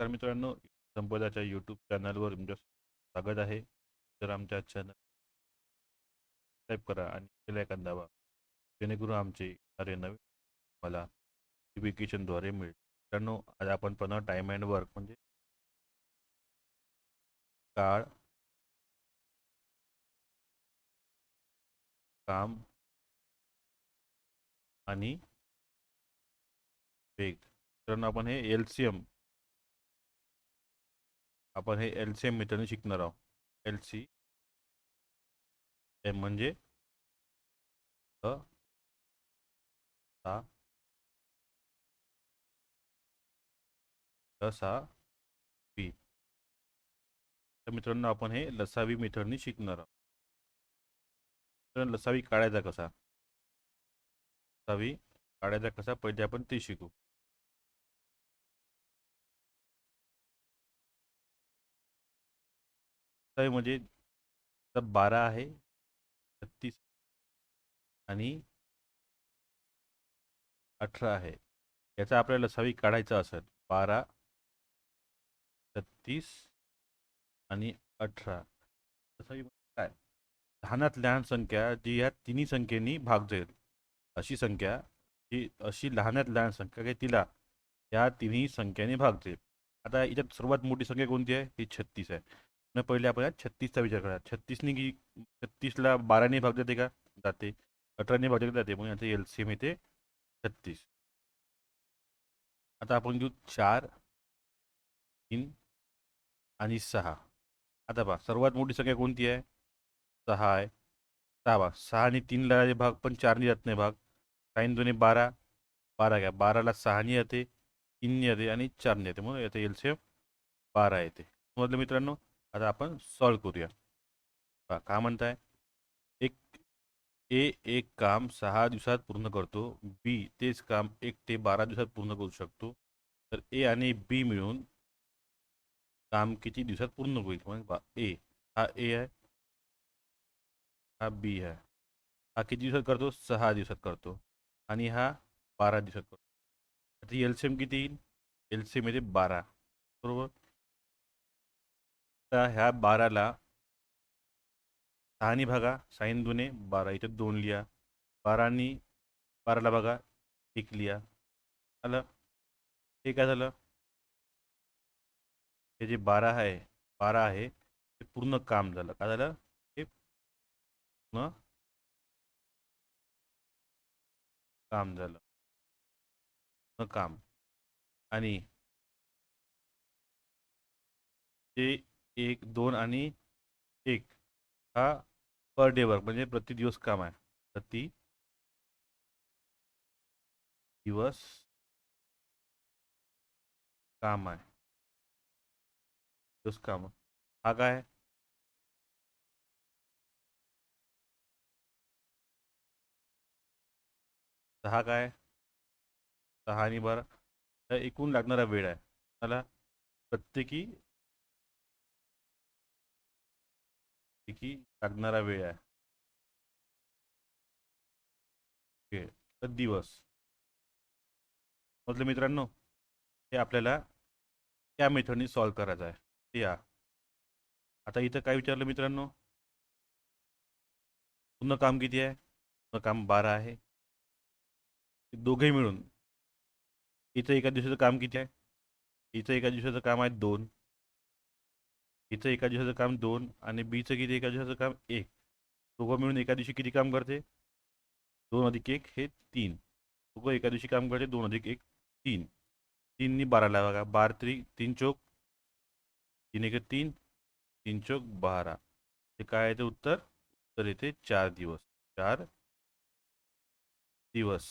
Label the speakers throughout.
Speaker 1: तर मित्रांनो संपदाच्या यूट्यूब चॅनलवर तुमचं स्वागत आहे. तर आमच्या चॅनल सबस्क्राईब करा आणि बेलायकन दाबा. जेणेकरून आमचे अरे नवीन मला नोटिफिकेशनद्वारे मिळेल. मित्रांनो आज आपण पुन्हा टाईम अँड वर्क म्हणजे काळ काम आणि वेग. मित्रांनो आपण हे एल सी एम आपण हे एल सी एम मेथडने शिकणार आहोत. एल सी एम म्हणजे लसा बी. तर मित्रांनो आपण हे लसावी मेथडनी शिकणार आहोत. लसावी काढायचा कसा? लसावी काढायचा कसा? पहिले आपण ते शिकू. आहे म्हणजे बारा आहे छत्तीस आणि अठरा आहे. याचा आपल्याला लसावी काढायचा असेल बारा छत्तीस आणि अठरा. लसावी म्हणजे काय? लहानात लहान संख्या जी या तिन्ही संख्येनी भाग जाईल. अशी संख्या जी अशी लहानात लहान संख्या काय तिला या तिन्ही संख्येने भाग जाईल. आता याच्यात सर्वात मोठी संख्या कोणती आहे? ही छत्तीस आहे. न पहिले आपण छत्तीसचा विचार करा. छत्तीसने की छत्तीसला बाराने भाग जाते का? जाते. अठराने भाग जाते. म्हणून याचं एल सी एम येते छत्तीस. आता आपण घेऊ चार तीन आणि सहा. आता पहा सर्वात मोठी संख्या कोणती आहे? सहा आहे. सहा बा सहा आणि तीनला भाग पण चारने जात नाही भाग. साईन दोन्ही बारा बारा घ्या. बाराला सहाने येते तीनने येते आणि चारने येते. म्हणून याचं एल सी एम बारा येते. समजलं मित्रांनो? आता आपण सॉल्व करूया. पहा का म्हणताय? एक ए एक काम सहा दिवसात पूर्ण करतो. बी तेच काम एक ते बारा दिवसात पूर्ण करू शकतो. तर ए आणि बी मिळून काम किती दिवसात पूर्ण होईल? म्हणजे मग ए हा ए आहे. हा बी आहे. हा किती दिवसात करतो? सहा दिवसात करतो. आणि हा बारा दिवसात करतो. आता एल किती येईल? एल येते बारा. बरोबर? तर ह्या बाराला सहानी भागा साईन दोने बारा. इथे दोन लिहा. बारानी बाराला बघा एक लिहा. आलं हे काय झालं? हे जे बारा आहे बारा आहे ते पूर्ण काम झालं. काय झालं? हे पूर्ण काम झालं. पूर्ण काम. आणि ते एक, दोन आणि एक. हा पर डे वर्क म्हणजे प्रति दिवस काम आहे. प्रति दिवस काम आहे. दिवस काम. हा काय आहे? सहा काय? सहा आणि बारा एकूण लागणारा वेळ आहे. मला प्रत्येकी की लागणारा वेळ आहे. ओके तर दिवस. म्हटलं मित्रांनो हे आपल्याला त्या मेथडनी सॉल्व करायचं आहे. या. आता इथं काय विचारलं मित्रांनो? पुन्हा काम किती आहे? पुन्हा काम बारा आहे. दोघे मिळून इथं एका दिवसाचं काम किती आहे? इथं एका दिवसाचं काम आहे दोन. इथं एका दिवसाचं काम दोन आणि बीचं किती एका दिवसाचं काम एक. दोघं मिळून एका दिवशी किती काम करते? दोन अधिक एक हे तीन. दोघं एका दिवशी काम करते दोन अधिक एक तीन. तीननी बाराला बघा बार त्री तीन चौक तीन एक तीन तीन चौक बारा. हे काय येते उत्तर? उत्तर येते चार दिवस. चार दिवस.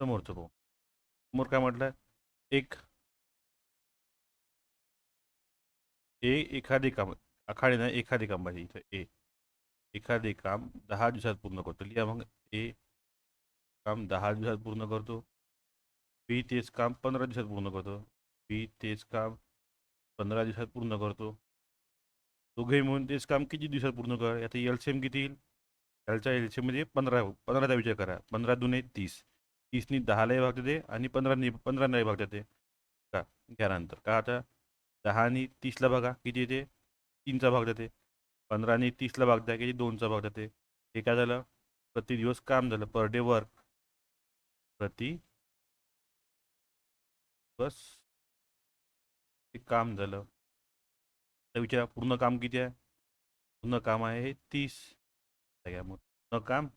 Speaker 1: समोरचं पाहू समोर काय म्हटलं एक ए एखादे काम आखाडे नाही एखादे काम पाहिजे इथं ए. एखादे काम दहा दिवसात पूर्ण करतो. लिहा मग. ए काम दहा दिवसात पूर्ण करतो. बी तेच काम पंधरा दिवसात पूर्ण करतो. बी तेच काम पंधरा दिवसात पूर्ण करतो. दोघे मिळून तेच काम किती दिवसात पूर्ण कर? आता एल सी एम किती येईल? एलच्या एल सी एममध्ये पंधरा पंधराचा विचार करा. पंधरा दुने तीस. तीसनी दहालाही भाग देते आणि पंधरानी पंधरालाही भाग देते का? घ्या नंतर. का आता? दहा आणि तीसला बघा किती येते? तीनचा भाग जाते. पंधरा आणि तीसला भाग द्या किती? दोनचा भाग जाते. हे काय झालं? प्रति दिवस काम झालं. पर डे वर्क प्रति बस ते काम झालं. तर विचारा पूर्ण काम किती आहे? पूर्ण काम आहे हे तीस. मग पूर्ण काम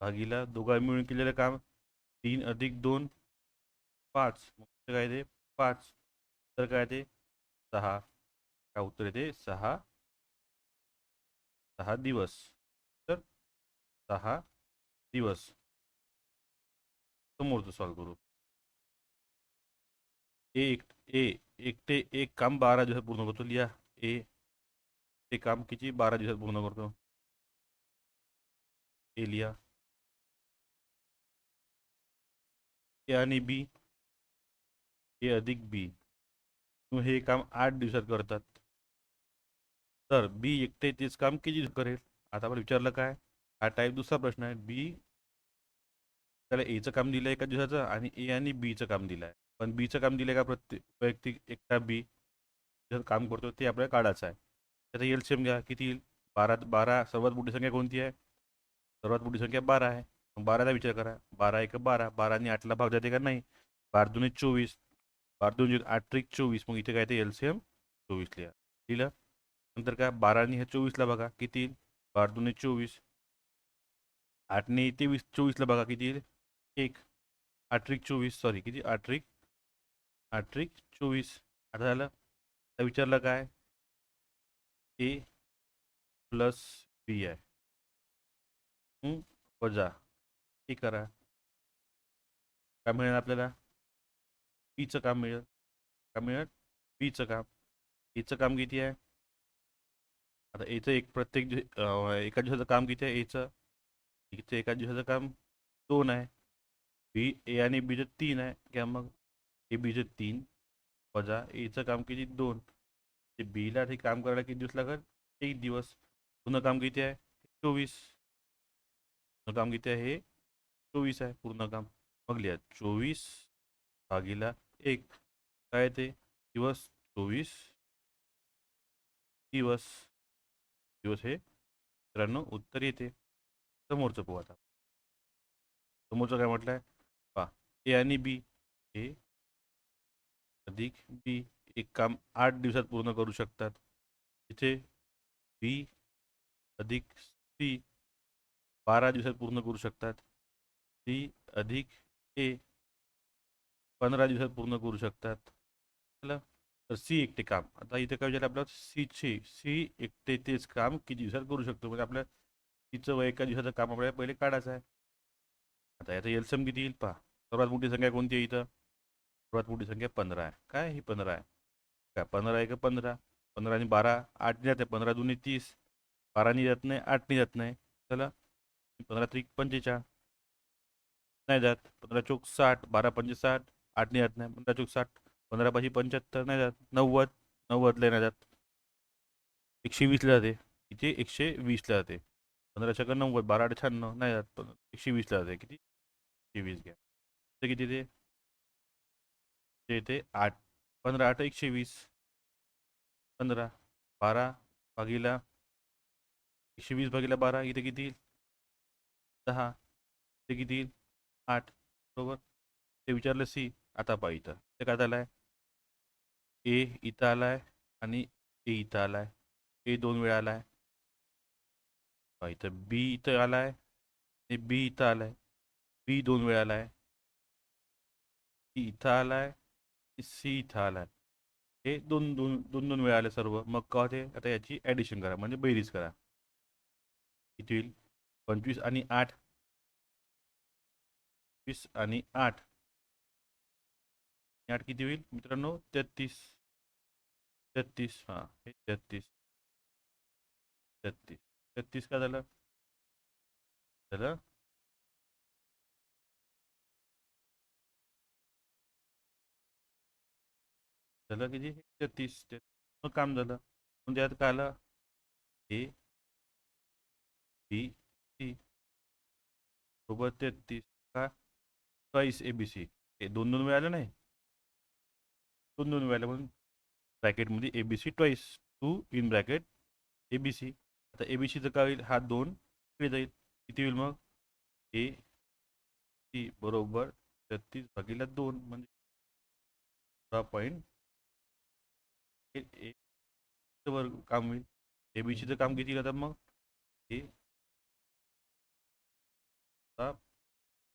Speaker 1: भागीला दोघा मिळून केलेलं काम तीन अधिक दोन पाच. मग काय ते? पाच. तर काय ते? सहा, काय उत्तर येते सहा. सहा दिवस. तर सहा दिवस. समोरचं सॉल्व करू. एक, ए, एक ते एक काम बारा दिवसात पूर्ण करतो. लिहा. ए, ते काम किती? बारा दिवसात पूर्ण करतो. ए, लिहा. ए आणि बी. ए अधिक बी. हे काम आठ दिवसात करतात. तर बी एकटे तेच काम किती करेल? आता आपण विचारलं काय? हा टाईप दुसरा प्रश्न आहे. बी त्याला एचं काम दिलं आहे एका दिवसाचं आणि ए आणि बीचं काम दिलं आहे पण बीचं काम दिलं आहे का प्रत्येक वैयक्तिक एकटा बी जर काम करतो ते आपल्याला काढायचं आहे. त्याचा एल सेम घ्या. किती येईल? बारा बारा सर्वात मोठी संख्या कोणती आहे? सर्वात मोठी संख्या बारा आहे. बाराचा विचार करा. बारा एक बारा. बारा आणि आठला भाग जाते का नाही? बारा दोन चोवीस. बारा दोन आठ त्रिक चोवीस मग इथे काय ते एल सी एम चोवीस लिहा. लिहिलं. नंतर काय बाराने ह्या चोवीसला बघा किती येईल? बारा दोन चोवीस. आठने तेवीस चोवीसला बघा किती येईल? एक. आठरिक चोवीस सॉरी किती? आठरिक. आठरिक चोवीस. आता झालं. आता विचारलं काय? ए प्लस बी आहे वजा. हे करा. काय मिळेल आपल्याला? बीचं काम मिळेल काय मिळेल बीचं काम एचं काम किती आहे आता एचं एक प्रत्येक एका दिवसाचं काम किती आहे एचं इथे एका दिवसाचं काम दोन आहे बी, ए आणि बीचं तीन आहे घ्या मग ए बीचं तीन वजा एचं काम किती दोन ते बीला ते काम करायला किती दिवस लागेल एक दिवस, पूर्ण काम किती आहे चोवीस पूर्ण काम किती आहे हे चोवीस आहे पूर्ण काम। मग लिहा चोवीस भागीला एक काय ते? दिवस चोवीस. दिवस दिवस हे मित्रांनो उत्तर येते. समोरचं पाहू आता. समोरचं काय म्हटलं पा ए आणि बी ए अधिक बी एक काम आठ दिवसात पूर्ण करू शकतात. इथे बी अधिक सी बारा दिवसात पूर्ण करू शकतात. सी अधिक ए पंधरा दिवसात पूर्ण करू शकतात. चला तर सी एकटे काम. आता इथे काय विचारलं आपल्याला? सीचे सी एकटे तेच काम किती दिवसात करू शकतो? म्हणजे आपल्या सीचं वय एका दिवसाचं काम आपल्याला पहिले काढायचं आहे. आता याचं एलसम किती येईल? पहा. सर्वात मोठी संख्या कोणती आहे इथं? सर्वात मोठी संख्या पंधरा आहे. काय ही पंधरा आहे? काय पंधरा आहे का पंधरा? पंधरा आणि बारा आठ जाते पंधरा दोन्ही तीस बारानी जात नाही आठनी जात नाही. चला पंधरा त्रिक पंचेचाळ नाही जात. पंधरा चौक साठ बारा पंचे साठ आठनी जात नाही पंधरा चूक साठ पंधरा पाचशे पंच्याहत्तर नाही जात. नव्वद नव्वदला नाही जात. एकशे वीसला जाते. किती? एकशे वीसला जाते. पंधरा छक्का नव्वद बारा आठ शहाण्णव नाही जात. पण एकशे वीसला जाते. किती? एकशे वीस घ्या. ते किती ते ते येते आठ. पंधरा आठ एकशे वीस. पंधरा बारा भागीला एकशे वीस भागीला बारा इथे किती येईल? दहा. ते किती येईल? आठ. बरोबर? ते विचारलं सी. आता पहा इथं. ते काय झालं आहे ए इथं आला आहे आणि ए इथं आला आहे ए दोन वेळा आला आहे इथं. बी इथं आला आहे आणि बी इथं आला आहे बी दोन वेळा आला आहे सी इथं आला आहे सी इथं आला आहे हे दोन दोन दोन दोन वेळा आले सर्व. मग का होते आता याची ॲडिशन करा. म्हणजे बेरीज करा. किती होईल? पंचवीस आणि आठ. वीस आणि आठ. आठ किती होईल मित्रांनो तेहतीस तेहतीस हां हे तेहतीस तेहतीस तेहतीस का झालं झालं झालं किती तेहतीस तेहतीस काम झालं पण त्यात काय आलं ए बी सी सोबत तेहतीस का चॉईस ए बी सी हे दोन दोन वेळा आलं नाही दोन दोन वेळेला म्हणून ब्रॅकेटमध्ये A B C twice two in bracket A B C आता ए बी सीचं काय होईल? हा दोन इकडे जाईल. किती होईल मग? ए सी बरोबर छत्तीस भागीला दोन म्हणजे सोळा पॉईंट वर काम होईल. ए बी सीचं काम किती आता मग? ए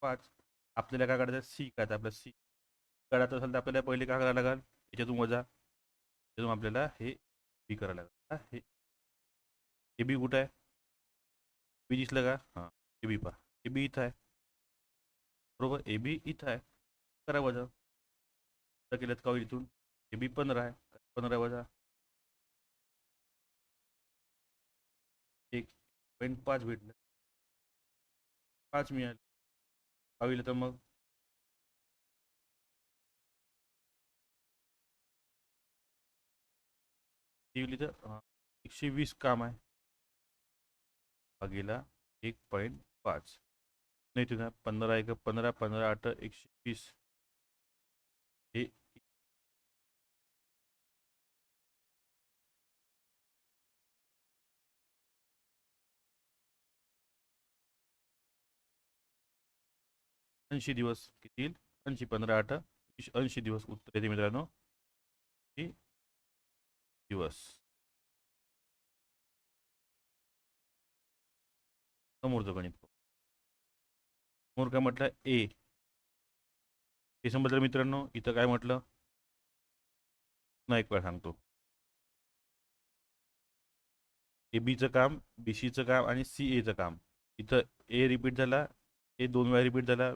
Speaker 1: पाच. आपल्याला काय काढायचं? सी काढायचं. आपल्याला सी काढायचं असेल तर आपल्याला पहिले काय करायला लागेल? याच्यातून वजा. त्यातून आपल्याला हे बी करायला लागेल. हा, हे. ए बी कुठं आहे? बी दिसलं का? हां ए बी पहा. ए बी इथं आहे. बरोबर? ए बी इथं आहे. करा वजा. वजा केलं का होईल इथून? ए बी पंधरा आहे. पंधरा वजा. एक पॉईंट पाच भेटलं. पाच मिळाले. का तर मग? लिहिली तर अं, एकशे वीस काम आहे. भागीला एक पॉईंट पाच. नाही तुझा पंधरा एक पंधरा पंधरा आठ एकशे वीस हे ऐंशी दिवस किती येईल? ऐंशी आठ. ऐंशी दिवस उत्तर ऐंशी दिवस. समोरचं गणित समोर काय म्हटलं? ए हे समजलं मित्रांनो इथं काय म्हटलं? पुन्हा एक वेळा सांगतो. ए बीचं काम बी सीचं काम आणि सी एचं काम. इथं ए रिपीट झाला ए दोन वेळा रिपीट झाला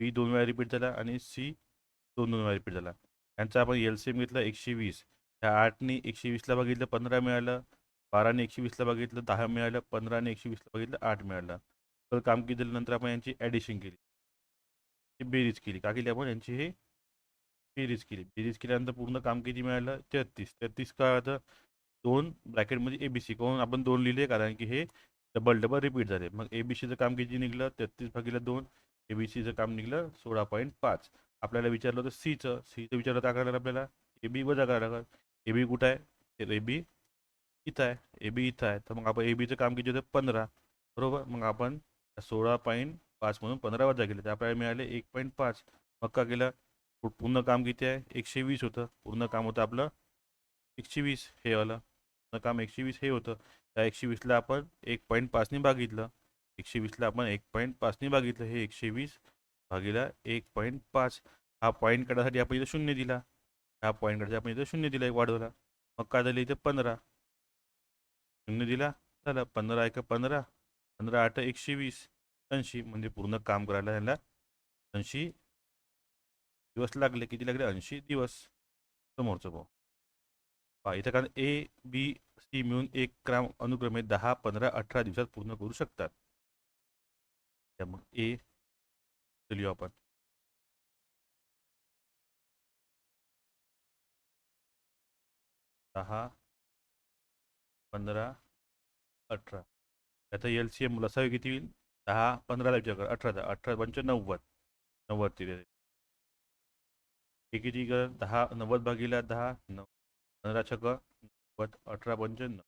Speaker 1: बी दोन वेळा रिपीट झाला आणि सी दोन दोन वेळा रिपीट झाला. यांचा आपण एल सी एम घेतला एकशे वीस. ह्या आठने एकशे वीसला बघितलं पंधरा मिळालं. बाराने एकशे वीसला बघितलं दहा मिळालं. पंधराने एकशे वीसला बघितलं आठ मिळालं. तर काम दिल्यानंतर आपण यांची ॲडिशन केली. बेरीज केली. का केली आपण? यांची हे बेरीज केली. बेरीज केल्यानंतर पूर्ण काम किती मिळालं? तेहतीस. तेहतीस काय होतं दोन ब्रॅकेटमध्ये ए बी सी कोण? आपण दोन लिहिले कारण की हे डबल डबल रिपीट झाले. मग ए बी सीचं काम किती निघलं? तेहतीस भागीला दोन. ए बी सीचं काम निघलं सोळा पॉईंट पाच. आपल्याला विचारलं होतं सीचं सीचं विचारलं काय करायला आपल्याला? ए बी वजा करायला लागेल. ए बी कुठं आहे? तर ए बी इथं आहे. ए बी इथं आहे. तर मग आपण ए बीचं काम किती होतं? पंधरा. बरोबर? मग आपण सोळा पॉईंट पाच म्हणून पंधरा वजा केले. तर आपल्याला मिळाले एक पॉईंट पाच. मग का केलं पूर्ण काम किती आहे? एकशे वीस होतं. पूर्ण काम होतं आपलं एकशे वीस हे आलं पूर्ण काम एकशे वीस हे होतं. त्या एकशे वीसला आपण एक पॉईंट पाचने भागितलं. एकशे वीसला आपण एक पॉईंट पाचने भागितलं. हे एकशे वीस भागीला एक पॉईंट पाच. हा पॉईंट काढायसाठी आपण इथं शून्य दिला. ह्या पॉईंटकडे आपण इथं शून्य दिला एक वाढवला. मग काय झालं? इथं पंधरा. शून्य दिला झालं. पंधरा एक पंधरा. पंधरा आठ एकशे वीस. ऐंशी. म्हणजे पूर्ण काम करायला ह्याला ऐंशी दिवस लागले. किती लागले? ऐंशी दिवस. समोरचं भाऊ. पहा इथं कारण ए बी सी मिळून एक क्रम अनुक्रमे दहा पंधरा अठरा दिवसात पूर्ण करू शकतात. त्यामुळे ए चलू आपण. दहा पंधरा अठरा. आता एल सी एम लसावी किती येईल दहा पंधराला विचार कर. दहा अठरा पंच नव्वद. नव्वद तिथे हे किती कर? दहा नव्वद भागीला दहा नऊ. पंधरा छक नव्वद अठरा पंच नऊ.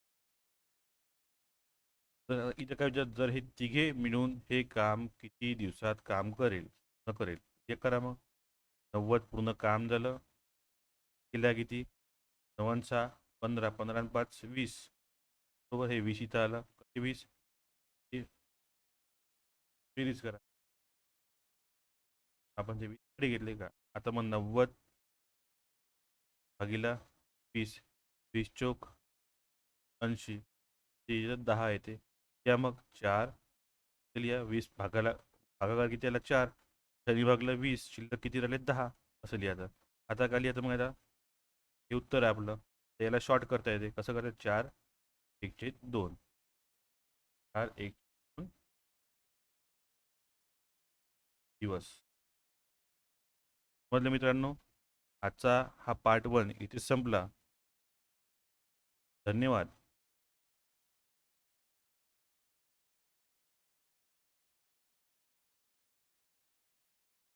Speaker 1: तर इथं काय विचार? जर हे तिघे मिळून हे काम किती दिवसात काम करेल? न करेल. हे करा मग. नव्वद पूर्ण काम झालं. केल्या किती? नवन सहा पंधरा पंधरा आणि पाच वीस. बरोबर? हे वीस इथं आलं. कधी वीस? बेरीज करा. आपण ते वीस इकडे घेतले का? आता मग नव्वद भागीला वीस वीस चोक ऐंशी. ते दहा येते या मग चार. लिहा वीस भागाला भागाकार किती आला? चार. शनी भागला वीस शिल्लक किती राहिले? दहा. असं लिहायचं आता. काय लिहायचं मग आता? हे उत्तर आहे आपलं. तर याला शॉर्ट करता येते. कसं करता चार एकचे दोन. चार एक दोन. दिवस. समजलं मित्रांनो? आजचा हा पार्ट वन इथे संपला. धन्यवाद.